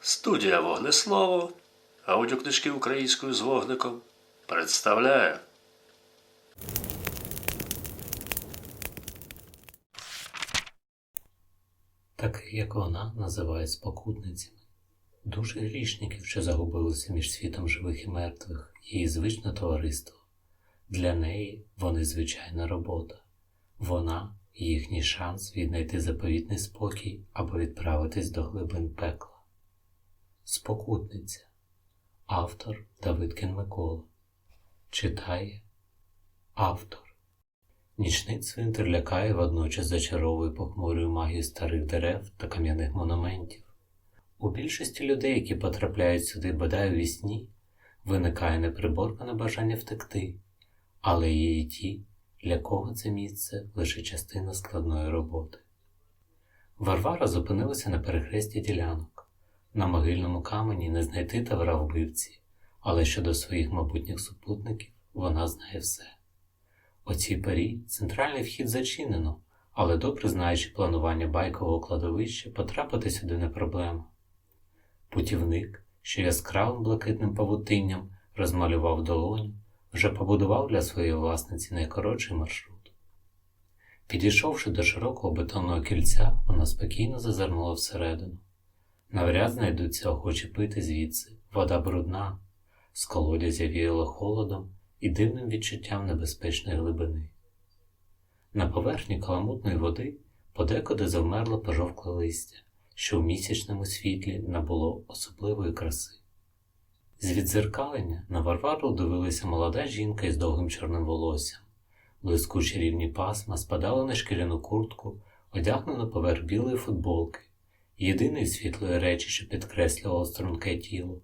Студія Вогнеслово, аудіокнижки українською з вогником представляє. таких як вона називають спокутницями. Дуже грішників, що загубилися між світом живих і мертвих, її звичне товариство. Для неї вони звичайна робота. Вона їхній шанс віднайти заповітний спокій або відправитись до глибин пекла. Спокутниця. Автор Давидкин Микола. Читає автор. Нічний цвинтар лякає водночас зачаровує похмурою магію старих дерев та кам'яних монументів. У більшості людей, які потрапляють сюди бодай у вісні, виникає неприборкане бажання втекти, але є і ті, для кого це місце лише частина складної роботи. Варвара зупинилася на перехресті ділянок. На могильному камені не знайти тавра вбивці, але щодо своїх майбутніх супутників вона знає все. У цій парі центральний вхід зачинено, але добре знаючи планування байкового кладовища, потрапити сюди не проблема. Путівник, що яскравим блакитним павутинням розмалював долоню, вже побудував для своєї власниці найкоротший маршрут. Підійшовши до широкого бетонного кільця, вона спокійно зазирнула всередину. Навряд знайдуться охочі пити звідси, вода брудна, з колодязя віяло холодом і дивним відчуттям небезпечної глибини. На поверхні каламутної води подекуди завмерло пожовкле листя, що в місячному світлі набуло особливої краси. З відзеркалення на Варвару дивилася молода жінка із довгим чорним волоссям. Блискучі рівні пасма спадали на шкіряну куртку, одягнену поверх білої футболки, єдиної світлої речі, що підкреслювало струнке тіло.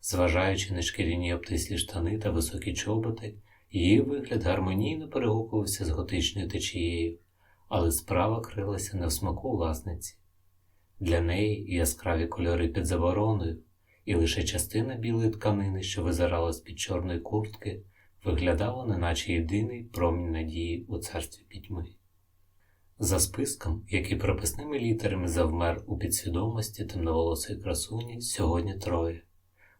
Зважаючи на шкіряні обтислі штани та високі чоботи, її вигляд гармонійно перегукувався з готичною течією, але справа крилася не в смаку власниці. Для неї яскраві кольори під забороною, і лише частина білої тканини, що визирала з-під чорної куртки, виглядала неначе єдиний промінь надії у царстві пітьми. За списком, який прописними літерами завмер у підсвідомості темноволосої красуні, сьогодні троє.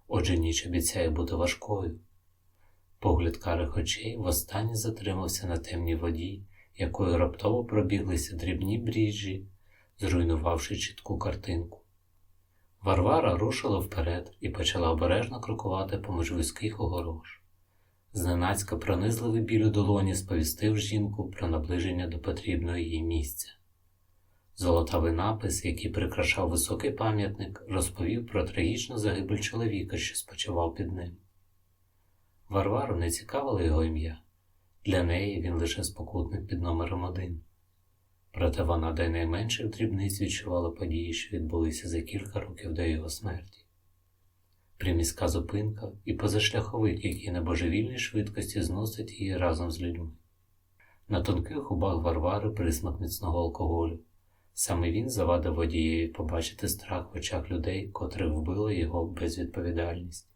Отже, ніч обіцяє бути важкою. Погляд карих очей востаннє затримався на темній воді, якою раптово пробіглися дрібні бріжі, зруйнувавши чітку картинку. Варвара рушила вперед і почала обережно крокувати поміж вузьких огорож. Зненацька пронизливий біль у долоні сповістив жінку про наближення до потрібного їй місця. Золотавий напис, який прикрашав високий пам'ятник, розповів про трагічну загибель чоловіка, що спочивав під ним. Варвару не цікавило його ім'я. Для неї він лише спокутник під номером один. Проте вона до найменших дрібниць відчувала події, що відбулися за кілька років до його смерті. Приміська зупинка і позашляховик, який на божевільній швидкості зносить її разом з людьми. На тонких губах Варвари присмак міцного алкоголю. Саме він завадив водієві побачити страх в очах людей, котрих вбила його безвідповідальність.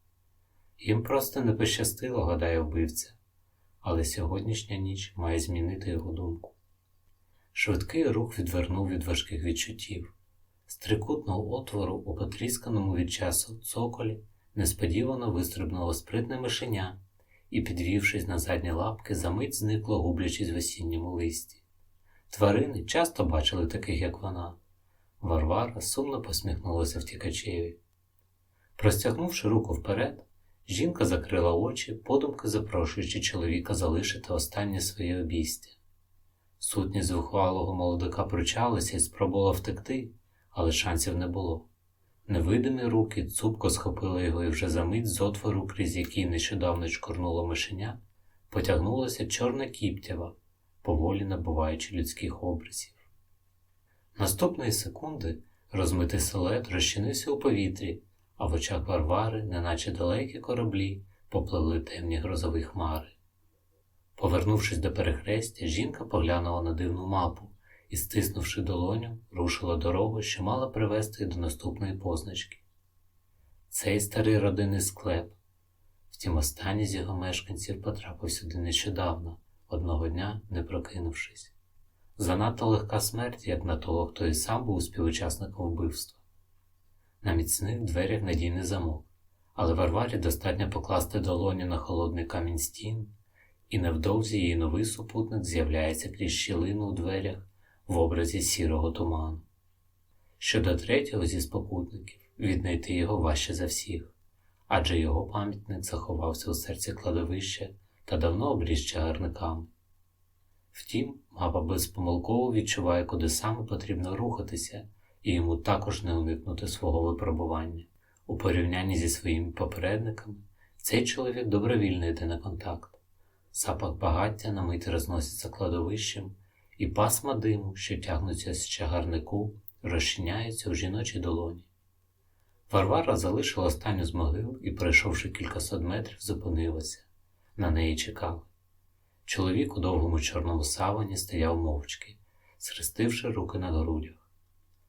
Їм просто не пощастило, гадає вбивця, але сьогоднішня ніч має змінити його думку. Швидкий рух відвернув від важких відчуттів. З трикутного отвору у потрісканому від часу цоколі несподівано вистрибнуло спритне мишеня і, підвівшись на задні лапки, замить зникло, гублячись в осінньому листі. Тварини часто бачили таких, як вона. Варвара сумно посміхнулася втікачеві. Простягнувши руку вперед, жінка закрила очі, подумки запрошуючи чоловіка залишити останнє своє обійстя. Сутність зухвалого молодика пручалася і спробувала втекти, але шансів не було. Невидимі руки цупко схопили його і вже за мить з отвору, крізь який нещодавно чкорнуло мишеня, потягнулася чорна кіптява, поволі набуваючи людських образів. Наступної секунди розмитий силует розчинився у повітрі, а в очах Варвари, неначе далекі кораблі, попливли темні грозові хмари. Повернувшись до перехрестя, жінка поглянула на дивну мапу і, стиснувши долоню, рушила дорогу, що мала привести до наступної позначки. Цей старий родинний склеп. Втім, останній з його мешканців потрапив сюди нещодавно, одного дня не прокинувшись. Занадто легка смерть, як на того, хто і сам був співучасником вбивства. На міцних дверях надійний замок, але Варварі достатньо покласти долоні на холодний камінь стін, і невдовзі її новий супутник з'являється крізь щілину у дверях в образі сірого туману. Щодо третього зі спокутників, віднайти його важче за всіх, адже його пам'ятник заховався у серці кладовища та давно обріж чагарниками. Втім, мапа безпомилково відчуває, куди саме потрібно рухатися, і йому також не уникнути свого випробування. У порівнянні зі своїми попередниками, цей чоловік добровільно йде на контакт. Запах багаття на мить розноситься кладовищем, і пасма диму, що тягнуться з чагарнику, розчиняються в жіночій долоні. Варвара залишила останню з могил і, пройшовши кількасот метрів, зупинилася. На неї чекали. Чоловік у довгому чорному савані стояв мовчки, схрестивши руки на грудях.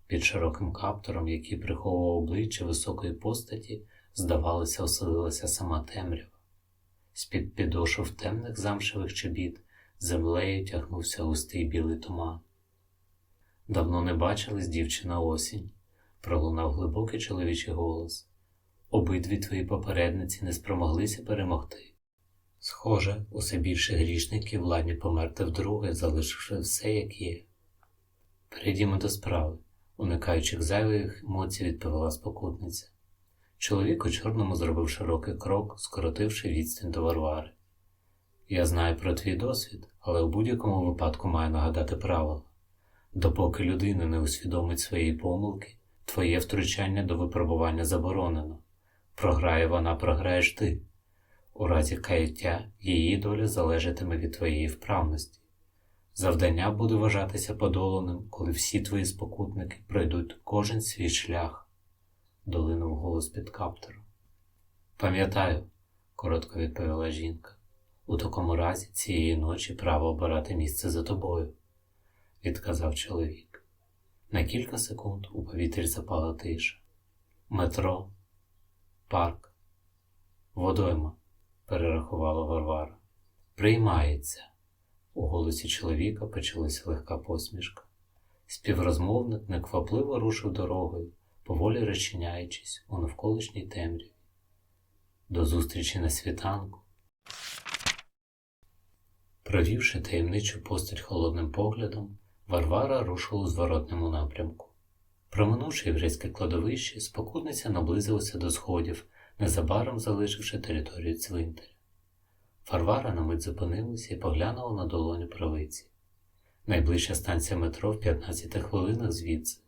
Під широким каптуром, який приховував обличчя високої постаті, здавалося, оселилася сама темрява. З-під підошов темних замшевих чобіт землею тягнувся густий білий туман. Давно не бачились дівчина осінь, пролунав глибокий чоловічий голос. Обидві твої попередниці не спромоглися перемогти. Схоже, усе більше грішників ладні померти вдруге, залишивши все, як є. Перейдімо до справи, уникаючи зайвих емоцій, відповіла спокутниця. Чоловік у чорному зробив широкий крок, скоротивши відстань до Варвари. Я знаю про твій досвід, але у будь-якому випадку маю нагадати правила. Допоки людина не усвідомить своєї помилки, твоє втручання до випробування заборонено. Програє вона, програєш ти. У разі каяття її доля залежатиме від твоєї вправності. Завдання буде вважатися подоланим, коли всі твої спокутники пройдуть кожен свій шлях, долинув голос під каптором. Пам'ятаю, коротко відповіла жінка. У такому разі цієї ночі право обирати місце за тобою, відказав чоловік. На кілька секунд у повітрі запала тиша. Метро, парк, водойма, перерахувала Варвара. Приймається. У голосі чоловіка почалася легка посмішка. Співрозмовник неквапливо рушив дорогою, поволі розчиняючись у навколишній темряві. До зустрічі на світанку. Провівши таємничу постать холодним поглядом, Варвара рушила у зворотному напрямку. Проминувши єврейське кладовище, спокутниця наблизилася до сходів, незабаром залишивши територію цвинтаря. Варвара на мить зупинилася і поглянула на долоню правиці. Найближча станція метро в 15 хвилинах звідси.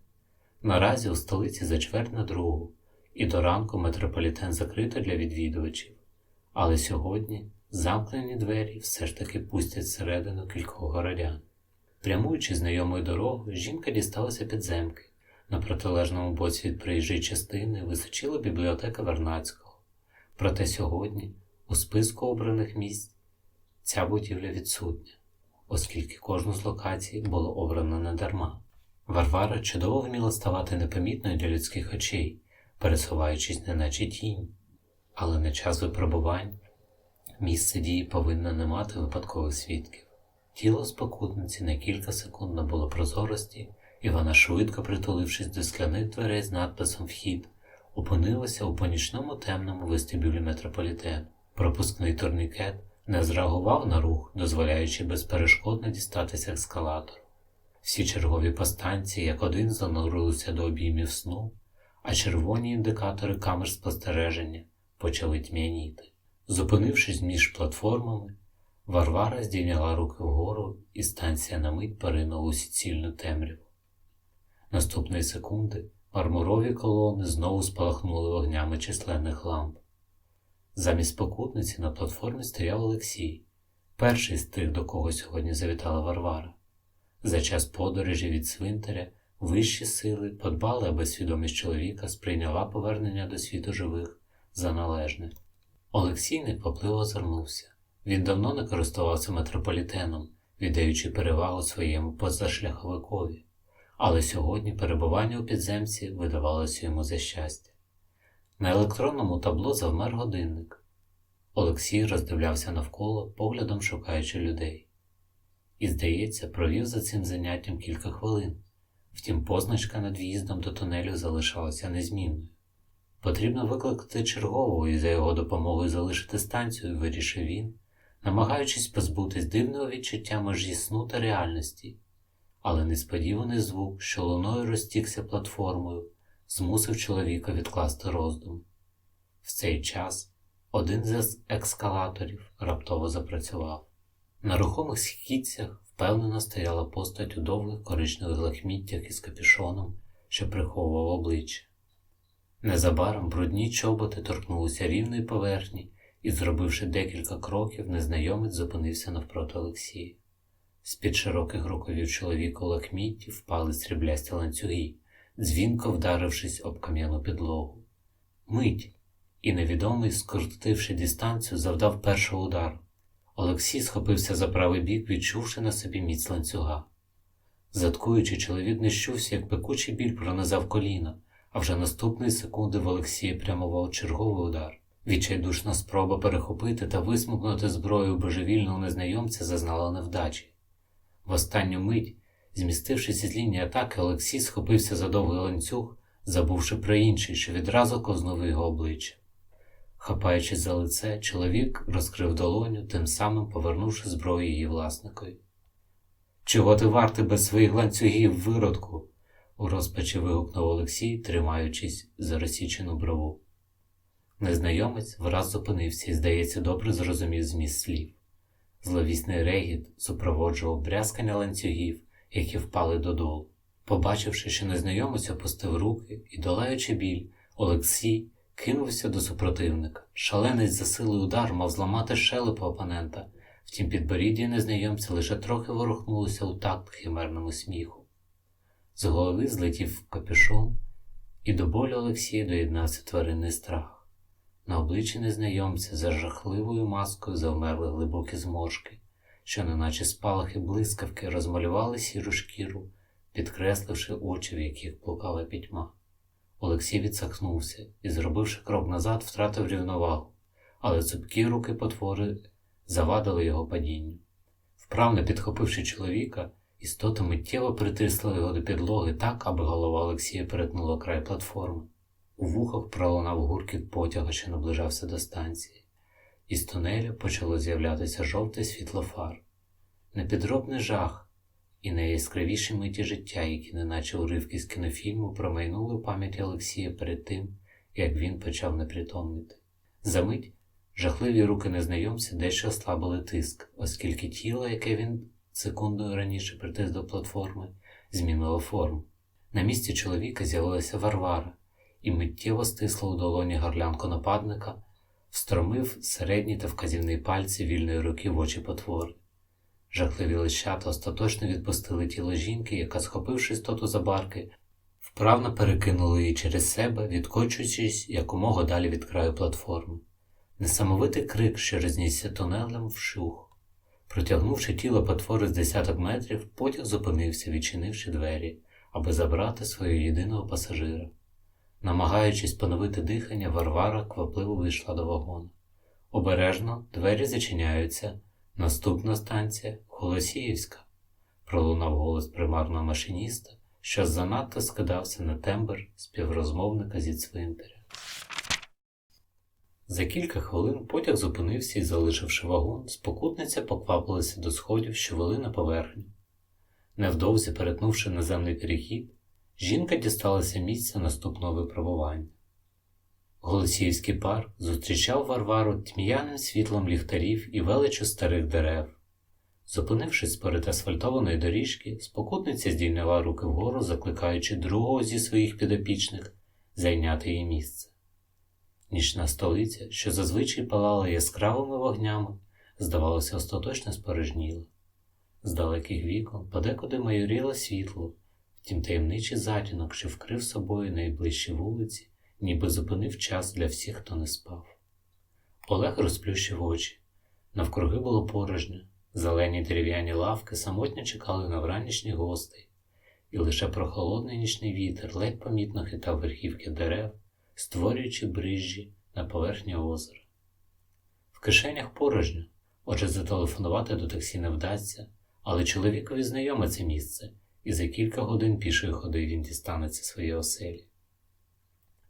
Наразі у столиці за чверть на другу, і до ранку метрополітен закрито для відвідувачів. Але сьогодні замкнені двері все ж таки пустять всередину кількох городян. Прямуючи знайомою дорогою, жінка дісталася підземки. На протилежному боці від проїжджої частини височила бібліотека Вернацького. Проте сьогодні, у списку обраних місць, ця будівля відсутня, оскільки кожну з локацій було обрано недарма. Варвара чудово вміла ставати непомітною для людських очей, пересуваючись неначе тінь. Але на час випробувань місце дії повинно не мати випадкових свідків. Тіло спокутниці на кілька секунд набуло прозорості, і вона, швидко притулившись до скляних дверей з надписом Вхід, опинилася у понічному темному вестибюлі метрополітену. Пропускний турнікет не зреагував на рух, дозволяючи безперешкодно дістатися ескалатору. Всі чергові постанції як один занурилися до обіймів сну, а червоні індикатори камер спостереження почали тьмяніти. Зупинившись між платформами, Варвара здійняла руки вгору, і станція на мить поринула у суцільну темряву. Наступної секунди мармурові колони знову спалахнули вогнями численних ламп. Замість покутниці на платформі стояв Олексій, перший з тих, до кого сьогодні завітала Варвара. За час подорожі від цвинтаря вищі сили подбали, аби свідомість чоловіка сприйняла повернення до світу живих за належне. Олексій неквапливо озирнувся. Він давно не користувався метрополітеном, віддаючи перевагу своєму позашляховикові, але сьогодні перебування у підземці видавалося йому за щастя. На електронному табло завмер годинник. Олексій роздивлявся навколо, поглядом шукаючи людей. І, здається, провів за цим заняттям кілька хвилин, втім позначка над в'їздом до тунелю залишалася незмінною. Потрібно викликати чергового і за його допомогою залишити станцію, вирішив він, намагаючись позбутись дивного відчуття межі сну та реальності. Але несподіваний звук, що луною розтікся платформою, змусив чоловіка відкласти роздум. В цей час один з ескалаторів раптово запрацював. На рухомих східцях впевнено стояла постать у довгих коричневих лахміттях із капюшоном, що приховував обличчя. Незабаром брудні чоботи торкнулися рівної поверхні, і, зробивши декілька кроків, незнайомець зупинився навпроти Олексія. З-під широких рукавів чоловіка у лахмітті впали сріблясті ланцюги, дзвінко вдарившись об кам'яну підлогу. Мить, і невідомий, скоротивши дистанцію, завдав першого удару. Олексій схопився за правий бік, відчувши на собі міць ланцюга. Заткуючи, чоловік не як пекучий біль пронизав коліна, а вже наступної секунди в Олексія прямував черговий удар. Відчайдушна спроба перехопити та висмукнути зброю божевільного незнайомця зазнала невдачі. В останню мить, змістившись із лінії атаки, Олексій схопився за довгий ланцюг, забувши про інший, що відразу ковзнув його обличчя. Хапаючись за лице, чоловік розкрив долоню, тим самим повернувши зброю її власникові. Чого ти вартий без своїх ланцюгів, виродку? У розпачі вигукнув Олексій, тримаючись за розсічену брову. Незнайомець враз зупинився і, здається, добре зрозумів зміст слів. Зловісний регіт супроводжував брязкання ланцюгів, які впали додолу. Побачивши, що незнайомець опустив руки і, долаючи біль, Олексій кинувся до супротивника. Шаленець за силою удар мав зламати шелепу опонента, втім підборіддя незнайомця лише трохи ворухнулося у такт химерному сміху. З голови злетів капюшон, і до болю Олексія доєднався тваринний страх. На обличчі незнайомця за жахливою маскою завмерли глибокі зморшки, що, неначе спалахи блискавки, розмалювали сіру шкіру, підкресливши очі, в яких плукала пітьма. Олексій відсахнувся і, зробивши крок назад, втратив рівновагу, але цупкі руки потвори завадили його падінню. Вправно підхопивши чоловіка, істота миттєво притисла його до підлоги так, аби голова Олексія перетнула край платформи. У вухах пролунав гуркіт потяга, що наближався до станції. Із тунелю почало з'являтися жовте світло фар. Непідробний жах і найяскравіші миті життя, які, неначе уривки з кінофільму, промайнули у пам'яті Олексія перед тим, як він почав непритомнити. Замить жахливі руки незнайомця дещо ослабили тиск, оскільки тіло, яке він секундою раніше притис до платформи, змінило форму. На місці чоловіка з'явилася Варвара і миттєво стисла у долоні горлянку нападника, встромив середні та вказівний пальці вільної руки в очі потвори. Жахливі лищата остаточно відпустили тіло жінки, яка, схопивши істоту за барки, вправно перекинула її через себе, відкочуючись якомога далі від краю платформи. Несамовитий крик, що рознісся тунелем, вщух. Протягнувши тіло потвори з десяток метрів, потяг зупинився, відчинивши двері, аби забрати свого єдиного пасажира. Намагаючись поновити дихання, Варвара квапливо вийшла до вагону. Обережно двері зачиняються. Наступна станція Голосіївська, пролунав голос примарного машиніста, що занадто скидався на тембр співрозмовника зі цвинтаря. За кілька хвилин потяг зупинився і, залишивши вагон, спокутниця поквапилася до сходів, що вели на поверхню. Невдовзі перетнувши наземний перехід, жінка дісталася місця наступного випробування. Голосіївський парк зустрічав Варвару тьмяним світлом ліхтарів і величу старих дерев. Зупинившись перед асфальтованої доріжки, спокутниця здійняла руки вгору, закликаючи другого зі своїх підопічних зайняти її місце. Нічна столиця, що зазвичай палала яскравими вогнями, здавалося, остаточно спорожніла. З далеких вікон подекуди майоріло світло, втім таємничий затінок, що вкрив собою найближчі вулиці, ніби зупинив час для всіх, хто не спав. Олег розплющив очі. Навкруги було порожньо, зелені дерев'яні лавки самотньо чекали на вранішніх гостей, і лише прохолодний нічний вітер ледь помітно хитав верхівки дерев, створюючи брижі на поверхні озера. В кишенях порожньо, отже, зателефонувати до таксі не вдасться, але чоловікові знайоме це місце, і за кілька годин пішої ходи він дістанеться своєї оселі.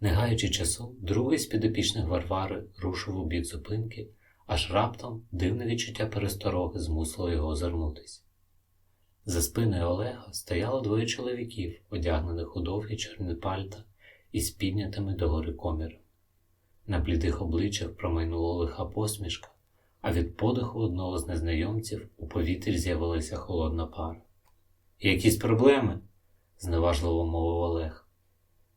Не гаючи часу, другий з підопічних Варвари рушив у бік зупинки, аж раптом дивне відчуття перестороги змусило його озирнутись. За спиною Олега стояло двоє чоловіків, одягнених у довгі чорні пальта і з піднятими догори комірами. На блідих обличчях промайнула лиха посмішка, а від подиху одного з незнайомців у повітрі з'явилася холодна пара. Якісь проблеми? зневажливо мовив Олег.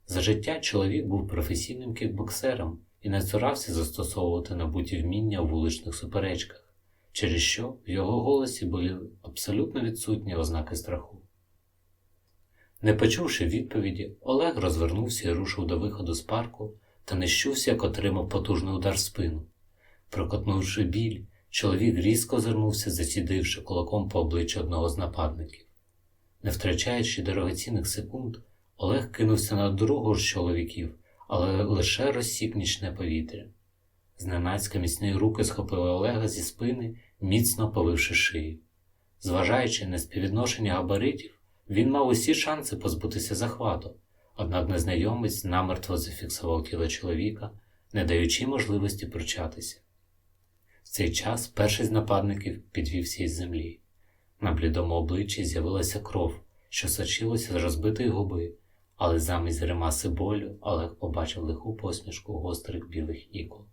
За життя чоловік був професійним кікбоксером і не цурався застосовувати набуті вміння у вуличних суперечках, через що в його голосі були абсолютно відсутні ознаки страху. Не почувши відповіді, Олег розвернувся і рушив до виходу з парку та не щувся, як отримав потужний удар в спину. Прокотнувши біль, чоловік різко озирнувся, зацідивши кулаком по обличчю одного з нападників. Не втрачаючи дорогоцінних секунд, Олег кинувся на другого з чоловіків, але лише розсік нічне повітря. Зненацька міцні руки схопили Олега зі спини, міцно повивши шию. Зважаючи на співвідношення габаритів, він мав усі шанси позбутися захвату, однак незнайомець намертво зафіксував тіло чоловіка, не даючи можливості пручатися. В цей час перший з нападників підвівся із землі. На блідому обличчі з'явилася кров, що сочилася з розбитої губи, але замість гримаси болю Олег побачив лиху посмішку гострих білих ікол.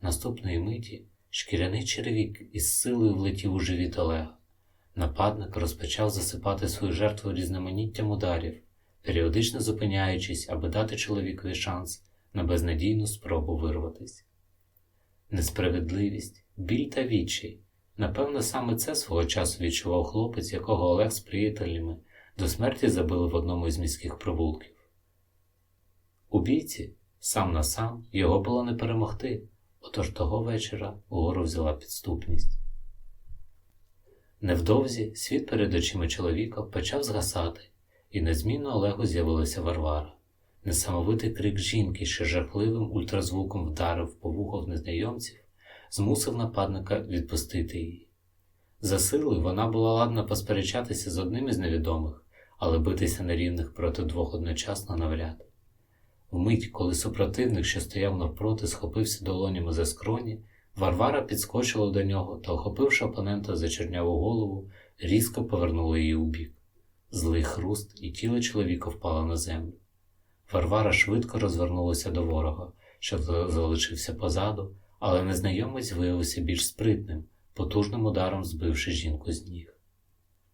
Наступної миті шкіряний червік із силою влетів у живіт Олега. Нападник розпочав засипати свою жертву різноманіттям ударів, періодично зупиняючись, аби дати чоловікові шанс на безнадійну спробу вирватися. Несправедливість, біль та відчай. Напевно, саме це свого часу відчував хлопець, якого Олег з приятелями до смерті забили в одному із міських провулків. У бійці, сам на сам, його було не перемогти, отож того вечора угору взяла підступність. Невдовзі світ перед очима чоловіка почав згасати, і незмінно Олегу з'явилася Варвара. Несамовитий крик жінки, що жахливим ультразвуком вдарив по вухах незнайомців, змусив нападника відпустити її. За силою вона була ладна посперечатися з одним із невідомих, але битися на рівних проти двох одночасно навряд. Вмить, коли супротивник, що стояв навпроти, схопився долонями за скроні, Варвара підскочила до нього та, охопивши опонента за черняву голову, різко повернула її у бік. Злий хруст, і тіло чоловіка впало на землю. Варвара швидко розвернулася до ворога, що залишився позаду, але незнайомець виявився більш спритним, потужним ударом збивши жінку з ніг.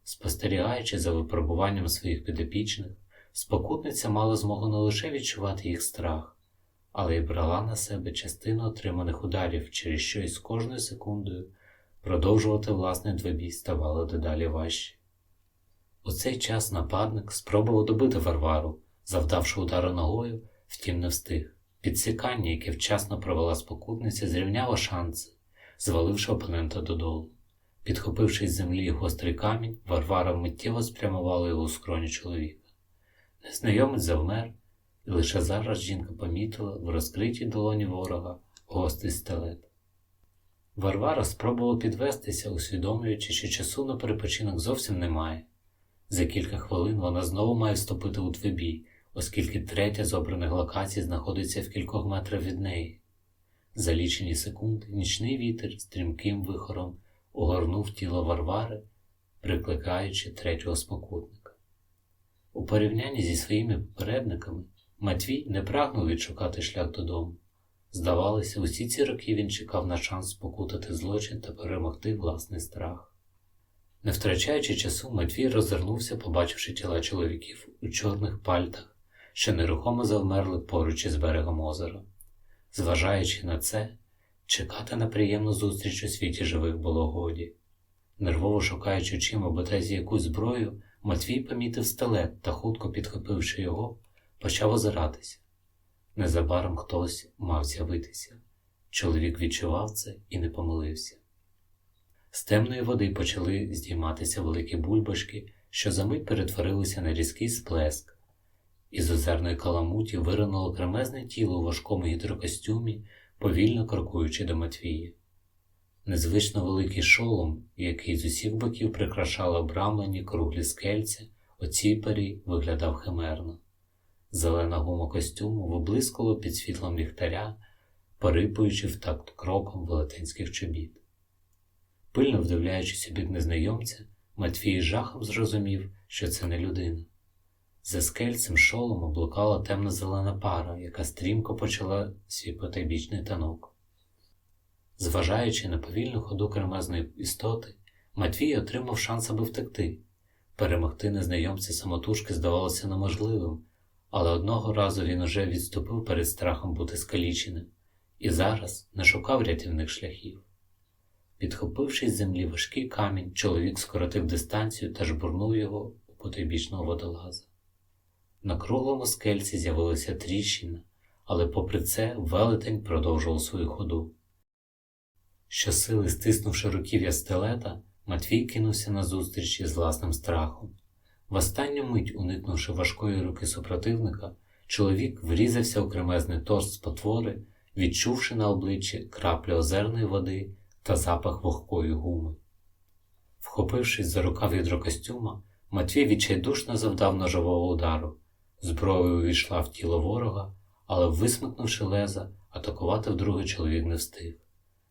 Спостерігаючи за випробуванням своїх підопічних, спокутниця мала змогу не лише відчувати їх страх, але й брала на себе частину отриманих ударів, через що із кожною секундою продовжувати власний двобій ставало дедалі важче. У цей час нападник спробував добити Варвару, завдавши удару ногою, втім не встиг. Підсікання, яке вчасно провела спокутниця, зрівняло шанси, зваливши опонента додолу. Підхопивши з землі гострий камінь, Варвара миттєво спрямувала його у скроню чоловіка. Незнайомець завмер, лише зараз жінка помітила в розкритій долоні ворога гострий стелет. Варвара спробувала підвестися, усвідомлюючи, що часу на перепочинок зовсім немає. За кілька хвилин вона знову має вступити у двобій, оскільки третя з обраних локацій знаходиться в кількох метрах від неї. За лічені секунди нічний вітер стрімким вихором огорнув тіло Варвари, прикликаючи третього спокутника. У порівнянні зі своїми попередниками Матвій не прагнув відшукати шлях додому. Здавалося, усі ці роки він чекав на шанс спокутати злочин та перемогти власний страх. Не втрачаючи часу, Матвій розвернувся, побачивши тіла чоловіків у чорних пальтах, що нерухомо завмерли поруч із берегом озера. Зважаючи на це, чекати на приємну зустріч у світі живих було годі. Нервово шукаючи очима ботезі якусь зброю, Матвій помітив стелет та, хутко підхопивши його, почав озиратися. Незабаром хтось мав з'явитися. Чоловік відчував це і не помилився. З темної води почали здійматися великі бульбашки, що за мить перетворилися на різкий сплеск. Із озерної каламуті виринуло кремезне тіло у важкому гідрокостюмі, повільно крокуючи до Матвія. Незвично великий шолом, який з усіх боків прикрашали обрамлені круглі скельця, оцій парі виглядав химерно. Зелена гума костюму виблискувала під світлом ліхтаря, порипуючи в такт кроком велетенських чобіт. Пильно вдивляючись у бік незнайомця, Матвій жахом зрозумів, що це не людина. За скельцем шолому блукала темно-зелена пара, яка стрімко почала свій потайбічний танок. Зважаючи на повільну ходу кремезної істоти, Матвій отримав шанс, аби втекти. Перемогти незнайомця самотужки здавалося неможливим, але одного разу він уже відступив перед страхом бути скаліченим і зараз не шукав рятівних шляхів. Підхопивши з землі важкий камінь, чоловік скоротив дистанцію та жбурнув його у потойбічного водолаза. На круглому скельці з'явилася тріщина, але попри це велетень продовжував свою ходу. Щосили стиснувши руків'я стелета, Матвій кинувся назустріч із власним страхом. В останню мить, уникнувши важкої руки супротивника, чоловік врізався у кремезний торс потвори, відчувши на обличчі краплю озерної води та запах вогкої гуми. Вхопившись за рукав гідрокостюма, Матвій відчайдушно завдав ножового удару. Зброя увійшла в тіло ворога, але, висмикнувши леза, атакувати вдруге чоловік не встиг.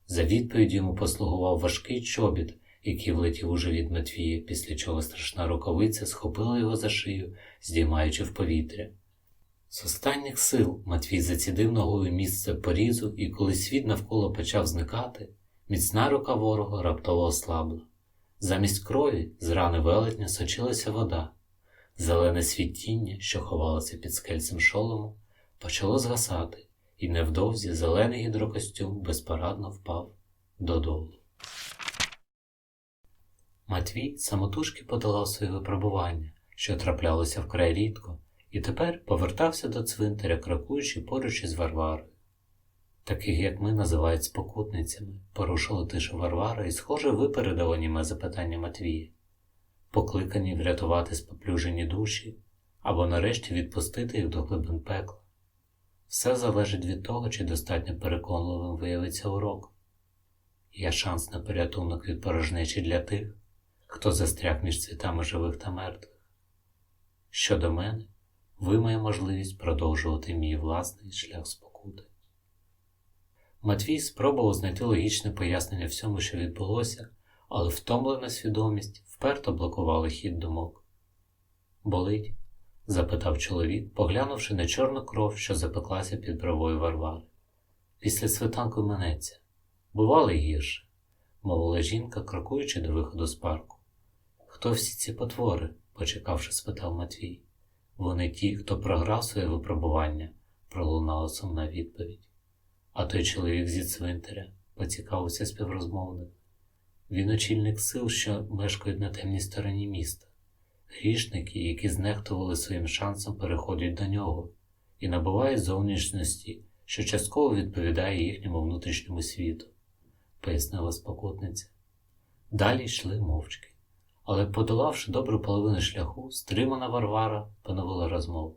За відповідь йому послугував важкий чобіт, який влетів у живіт Матвія, після чого страшна рукавиця схопила його за шию, здіймаючи в повітря. З останніх сил Матвій зацідив ногою місце порізу, і коли світ навколо почав зникати, міцна рука ворога раптово ослабла. Замість крові з рани велетня сочилася вода. Зелене світіння, що ховалося під скельцем шолому, почало згасати, і невдовзі зелений гідрокостюм безпорадно впав додолу. Матвій самотужки подолав свої випробування, що траплялося вкрай рідко, і тепер повертався до цвинтаря, крокуючи поруч із Варварою. Таких, як ми, називають спокутницями, порушила тишу Варвара і, схоже, випередила німе запитання Матвія, покликані врятувати споплюжені душі або нарешті відпустити їх до глибин пекла. Все залежить від того, чи достатньо переконливим виявиться урок. Є шанс на порятунок від порожнечі для тих, хто застряг між світами живих та мертвих. Щодо мене, ви моя можливість продовжувати мій власний шлях спокути. Матвій спробував знайти логічне пояснення всьому, що відбулося, але втомлена свідомість вперто блокувала хід думок. Болить? запитав чоловік, поглянувши на чорну кров, що запеклася під бровою Варвари. Після свитанку минеться. Бувало гірше, мовила жінка, крокуючи до виходу з парку. Хто всі ці потвори? почекавши, спитав Матвій. Вони ті, хто програв своє випробування, пролунала сумна відповідь. А той чоловік зі цвинтаря поцікавився співрозмовник. Він очільник сил, що мешкають на темній стороні міста. Грішники, які знехтували своїм шансом, переходять до нього і набувають зовнішності, що частково відповідає їхньому внутрішньому світу, пояснила спокутниця. Далі йшли мовчки, але, подолавши добру половину шляху, стримана Варвара поновила розмову.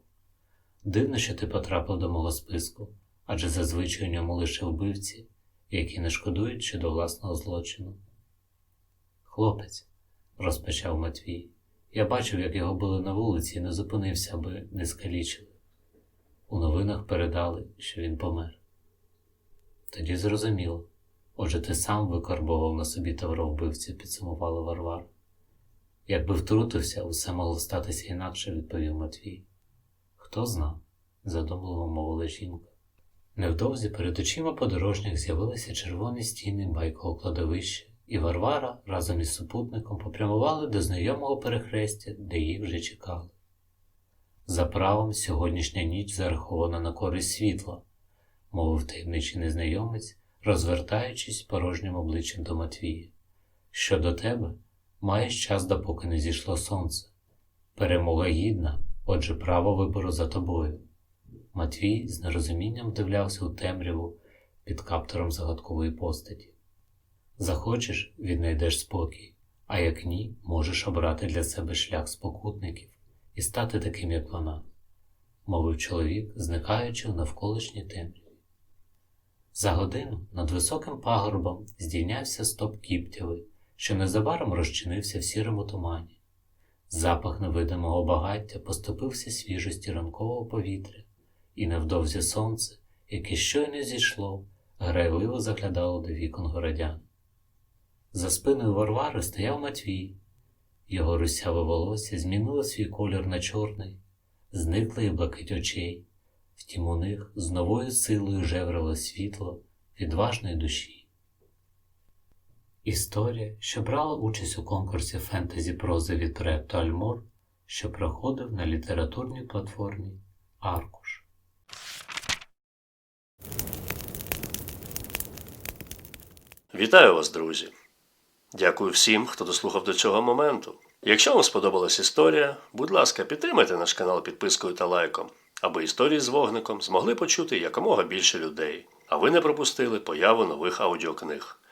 Дивно, що ти потрапив до мого списку, адже зазвичай у ньому лише вбивці, які не шкодують щодо власного злочину. Хлопець, розпочав Матвій. Я бачив, як його били на вулиці і не зупинився, аби не скалічили. У новинах передали, що він помер. Тоді зрозуміло. Отже, ти сам викарбував на собі тавро вбивця, підсумувала Варвара. Якби втрутився, усе могло статися інакше, відповів Матвій. Хто зна, задумливо мовила жінка. Невдовзі перед очима подорожніх з'явилися червоні стіни байкового кладовища, і Варвара разом із супутником попрямували до знайомого перехрестя, де їх вже чекали. За правом сьогоднішня ніч зарахована на користь світла, мовив таємничий незнайомець, розвертаючись порожнім обличчям до Матвія. Щодо тебе, маєш час, допоки не зійшло сонце. Перемога гідна, отже, право вибору за тобою. Матвій з нерозумінням вдивлявся у темряву під каптором загадкової постаті. Захочеш, віднайдеш спокій, а як ні, можеш обрати для себе шлях спокутників і стати таким, як вона, мовив чоловік, зникаючи в навколишній темряві. За годину над високим пагорбом здійнявся стоп кіптєвий, що незабаром розчинився в сірому тумані. Запах невидимого багаття поступився свіжості ранкового повітря, і невдовзі сонце, яке щойно зійшло, грайливо заглядало до вікон городян. За спиною Варвари стояв Матвій. Його русяве волосся змінило свій колір на чорний, зникли і блакить очей, втім у них з новою силою жеврило світло відважної душі. Історія, що брала участь у конкурсі фентезі прози від проекту Альмор, що проходив на літературній платформі Аркуш. Вітаю вас, друзі! Дякую всім, хто дослухав до цього моменту. Якщо вам сподобалась історія, будь ласка, підтримайте наш канал підпискою та лайком, аби історії з вогником змогли почути якомога більше людей, а ви не пропустили появу нових аудіокниг.